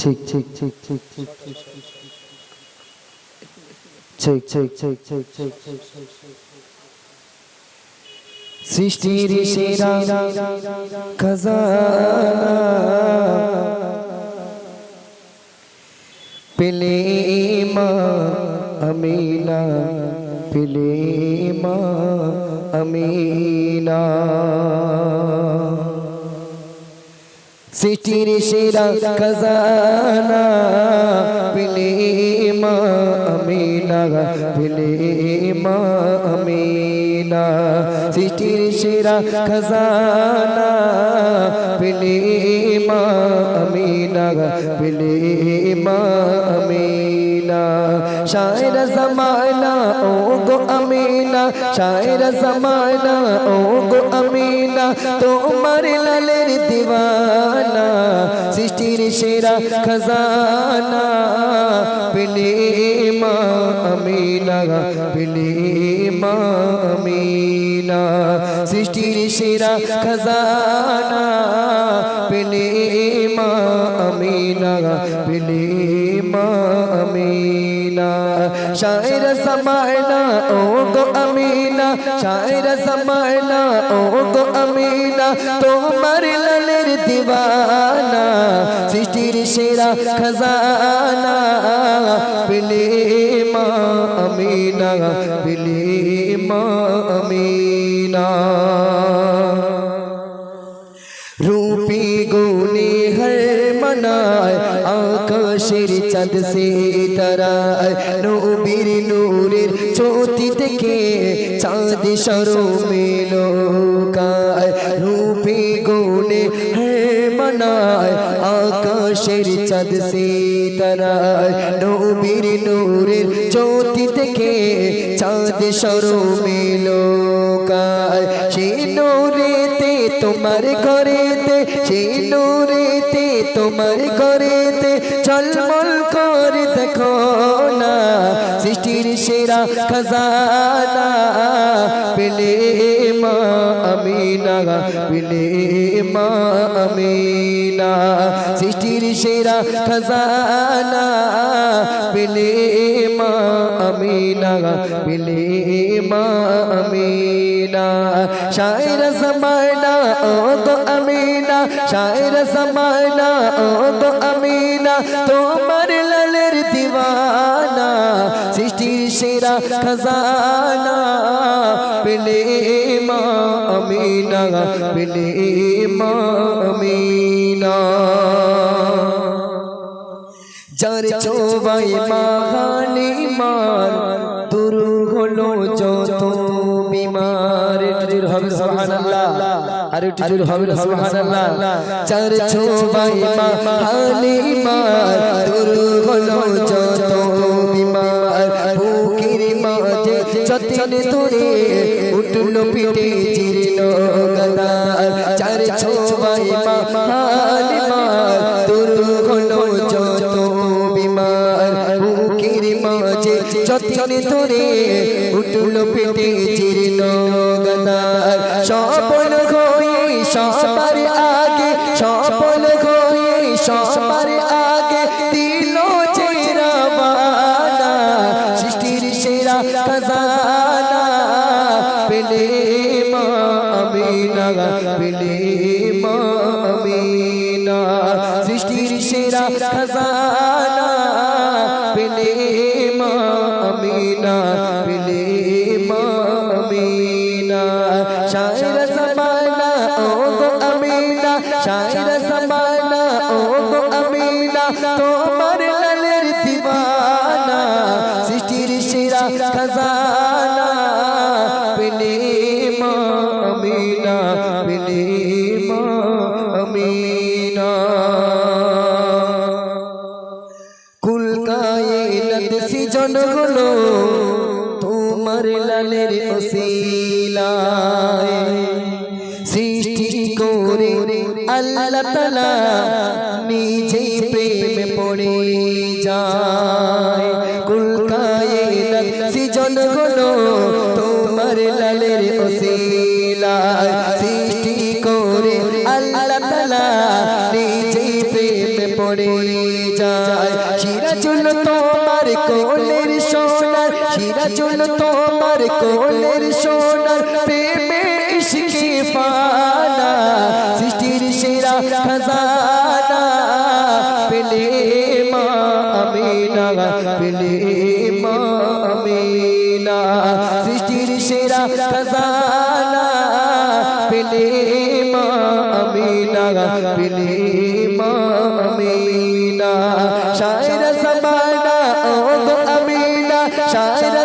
ঠিক ঠিক ঠিক ঠিক ঠিক ঠিক ঠিক ঠিক ঠিক ঠিক ঠিক ঠিক সৃষ্টির সেরা খাজানা পেলে মা আমিনা পেলে মা আমিনা সৃষ্টির সেরা খাজানা পেলে মা আমিনা পেলে মা আমিনা। সৃষ্টির সেরা খাজানা পেলে মা আমিনা পেলে মা আমিনা। শায়র গো আমিনা শায়র জমানা ও গো আমিনা, তোমার লালের দিওয়ানা, সৃষ্টির সেরা খাজানা, পেলে মা আমিনা, পেলে মা আমিনা, সৃষ্টির সেরা খাজানা, পেলে মা আমিনা, পেলে মা আমিনা। শায়র সমায়না ও গো আমিনা, শায়র সমায়না ও গো আমিনা, তোমার লালের দিওয়ানা সৃষ্টির সেরা খাজানা, পেলে মা আমিনা, পেলে মা আমিনা। রূপী গুনে হর মনায়, আকাশের চাঁদ সে তারায় নবীর নূরের জ্যোতি থেকে চাঁদ সরো মেলো কায় রূপী মনায় আকাশের চাঁদ সে তারায় নবীর নূরের জ্যোতি থেকে চাঁদ সরো মেলো কায় সে নূরেতে তোমার ঘরেতে, সে নূরেতে তোমার ঘরেতে ঝলমল করে দেখো না। সৃষ্টির সেরা খাজানা, পেলে মা আমিনা, পেলে মা আমিনা। সৃষ্টির সেরা খাজানা, পেলে মা আমিনা, বিলিমা আমিনা। শায়র সমানা ও তো আমিনা। শায়র সমানা ও তো আমিনা। তোমার লালের দিওয়ানা, সৃষ্টি সেরা খজানা। বিলিমা আমিনা, বিলিমা যার চোবাই মাহানি মার। দূর হলো যত বিমার। একটু হবে সুবহানাল্লাহ। আর একটু হবে সুবহানাল্লাহ। যার চোবাই মাহানি মার। দূর হলো যত বিমার। বুকের মাঝে যতন ধরে উঠল পিঠে জীর্ণ গদার চার ছোবাই মাহানি মার। দূর যতন ধরে উঠল পেটে জীর্ণ গদার। সফল হয়ে সবার আগে সফল হয়ে সবার আগে দিল চেরাবানা সৃষ্টির সেরা খাজানা, পেলে মা পেলে মা সৃষ্টির সেরা খাজানা Yeah. আল্লাহ তাআলা নিজেই প্রেমে পড়ে যায়। কুল সৃজন হলো তোমার লালের ওসিলায়। সৃষ্টি করে আল্লাহ তাআলা নিজেই প্রেমে পড়ে যায়। শিরা তোমার কোলের সোনার শিরা তোমার কোলের সোনার সেরা খাজানা, পেলে মা আমিনা, পেলে মা আমিনা। সৃষ্টির সেরা খাজানা, পেলে মা আমিনা, পেলে মা আমিনা। শায়রা সবানা, ও গো আমিনা, শায়রা